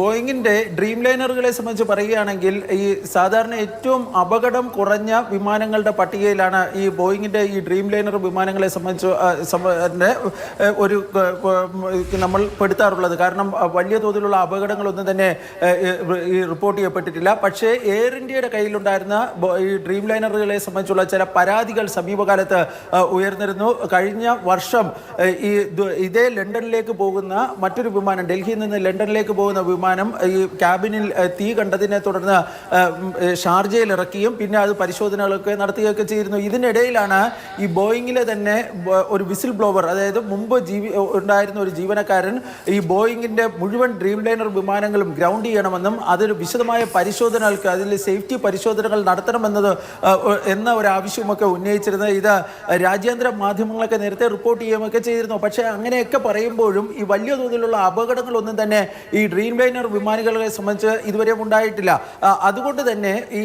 ബോയിങ്ങിന്റെ dream ലൈനറുകളെ സംബന്ധിച്ച് പറയുകയാണെങ്കിൽ ഈ സാധാരണ ഏറ്റവും അപകടം കുറഞ്ഞ വിമാനങ്ങളുടെ പട്ടികയിലാണ് ഈ ബോയിങ്ങിന്റെ ഈ ഡ്രീം ലൈനർ വിമാനങ്ങളെ സംബന്ധിച്ച് ഒരു നമ്മൾ പെടുത്താറുള്ളത്. കാരണം വലിയ തോതിലുള്ള അപകടങ്ങളൊന്നും തന്നെ റിപ്പോർട്ട് ചെയ്യപ്പെട്ടിട്ടില്ല. പക്ഷേ എയർ ഇന്ത്യയുടെ കയ്യിലുണ്ടായിരുന്ന ഈ ഡ്രീം ലൈനറുകളെ സംബന്ധിച്ചുള്ള ചില പരാതികൾ സമീപകാലത്ത് ഉയർന്നിരുന്നു. കഴിഞ്ഞ വർഷം ഈ ഇതേ ലണ്ടനിലേക്ക് പോകുന്ന മറ്റൊരു വിമാനം ഡൽഹിയിൽ നിന്ന് ലണ്ടനിലേക്ക് പോകുന്ന വിമാനം ഈ ക്യാബിനിൽ തീ കണ്ടതിനെ തുടർന്ന് ഷാർജയിൽ ഇറക്കിയും പിന്നെ അത് പരിശോധനകളൊക്കെ നടത്തുകയൊക്കെ ചെയ്തിരുന്നു. ഇതിനിടയിലാണ് ഈ ബോയിങ്ങിലെ തന്നെ ഒരു വിസിൽ ബ്ലോവർ അതായത് മുമ്പ് ജീവി ഉണ്ടായിരുന്ന ഒരു ജീവനക്കാരൻ ഈ ബോയിങ്ങിന്റെ മുഴുവൻ ഡ്രീം ലൈനർ വിമാനങ്ങളും ഗ്രൗണ്ട് ചെയ്യണമെന്നും അതൊരു വിശദമായ പരിശോധനകൾക്ക് അതിൽ സേഫ്റ്റി പരിശോധനകൾ നടത്തണമെന്നത് എന്ന ഒരു ആവശ്യമൊക്കെ ഉന്നയിച്ചിരുന്നത്. ഇത് രാജ്യാന്തര മാധ്യമങ്ങളൊക്കെ നേരത്തെ റിപ്പോർട്ട് ചെയ്യുകയൊക്കെ ചെയ്തിരുന്നു. പക്ഷേ അങ്ങനെയൊക്കെ പറയുമ്പോഴും ഈ വലിയ തോതിലുള്ള അപകടങ്ങളൊന്നും തന്നെ ഈ ഡ്രീം ലൈനർ വിമാനികളെ സംബന്ധിച്ച് ഇതുവരെ ഉണ്ടായിട്ടില്ല. അതുകൊണ്ട് തന്നെ ഈ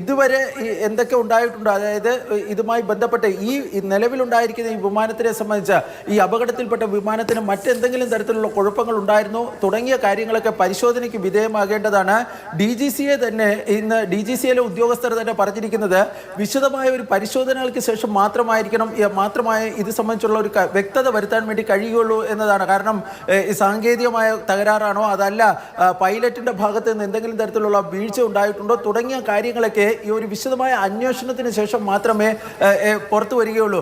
ഇതുവരെ എന്തൊക്കെ ഉണ്ടായിട്ടുണ്ട് അതായത് ഇതുമായി ബന്ധപ്പെട്ട് ഈ നിലവിലുണ്ടായിരിക്കുന്ന ഈ വിമാനത്തിനെ സംബന്ധിച്ച് ഈ അപകടത്തിൽപ്പെട്ട വിമാനത്തിന് മറ്റെന്തെങ്കിലും തരത്തിലുള്ള കുഴപ്പങ്ങൾ ഉണ്ടായിരുന്നു? തുടങ്ങിയ കാര്യങ്ങളൊക്കെ പരിശോധനയ്ക്ക് വിധേയമാകേണ്ടതാണ്. ഡി ജി സിയെ തന്നെ ഇന്ന് ഡി ജി സിയിലെ ഉദ്യോഗസ്ഥർ തന്നെ പറഞ്ഞിരിക്കുന്നത് വിശദമായ ഒരു പരിശോധനകൾക്ക് ശേഷം മാത്രമായിരിക്കണം മാത്രമായ ഇത് സംബന്ധിച്ചുള്ള ഒരു വ്യക്തത വരുത്താൻ വേണ്ടി കഴിയുകയുള്ളൂ എന്നതാണ്. കാരണം സാങ്കേതികമായ തകരാറാണോ അതല്ല ആ, പൈലറ്റിന്റെ ഭാഗത്ത് നിന്ന് എന്തെങ്കിലും തരത്തിലുള്ള വീഴ്ച ഉണ്ടായിട്ടുണ്ടോ? തുടങ്ങിയ കാര്യങ്ങളൊക്കെ ഈ ഒരു വിശദമായ അന്വേഷണത്തിന് ശേഷം മാത്രമേ പുറത്തു വരികയുള്ളൂ.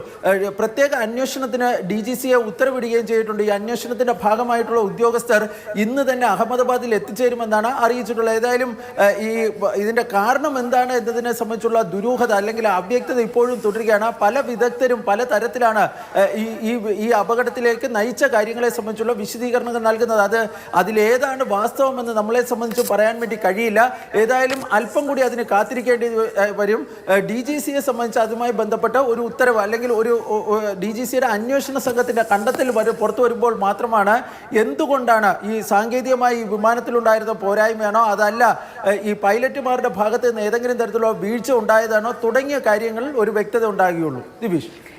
പ്രത്യേക അന്വേഷണത്തിന് ഡി ജി സിയെ ഉത്തരവിടുകയും ചെയ്തിട്ടുണ്ട്. ഈ അന്വേഷണത്തിന്റെ ഭാഗമായിട്ടുള്ള ഉദ്യോഗസ്ഥർ ഇന്ന് തന്നെ അഹമ്മദാബാദിൽ എത്തിച്ചേരുമെന്നാണ് അറിയിച്ചിട്ടുള്ളത്. ഏതായാലും ഈ ഇതിന്റെ കാരണം എന്താണ് എന്നതിനെ സംബന്ധിച്ചുള്ള ദുരൂഹത അല്ലെങ്കിൽ അവ്യക്തത ഇപ്പോഴും തുടരുകയാണ്. പല വിദഗ്ധരും പല തരത്തിലാണ് ഈ ഈ അപകടത്തിലേക്ക് നയിച്ച കാര്യങ്ങളെ സംബന്ധിച്ചുള്ള വിശദീകരണങ്ങൾ നൽകുന്നത്. അത് അതിലേതാണ് വാസ്തവമെന്ന് നമ്മളെ സംബന്ധിച്ച് പറയാൻ വേണ്ടി കഴിയില്ല. ഏതായാലും അല്പം കൂടി അതിന് കാത്തിരിക്കേണ്ടി വരും. ഡി ജി സിയെ സംബന്ധിച്ച് അതുമായി ബന്ധപ്പെട്ട ഒരു ഉത്തരവ് അല്ലെങ്കിൽ ഒരു ഡി ജി സിയുടെ അന്വേഷണ സംഘത്തിന്റെ കണ്ടെത്തൽ വരും പുറത്തു വരുമ്പോൾ മാത്രമാണ് എന്തുകൊണ്ടാണ് ഈ സാങ്കേതികമായി ഈ വിമാനത്തിലുണ്ടായിരുന്ന പോരായ്മയാണോ അതല്ല ഈ പൈലറ്റുമാരുടെ ഭാഗത്ത് നിന്ന് ഏതെങ്കിലും തരത്തിലുള്ള വീഴ്ച ഉണ്ടായതാണോ തുടങ്ങിയ കാര്യങ്ങളിൽ ഒരു വ്യക്തത ഉണ്ടാകുകയുള്ളൂ. ദിബീഷ്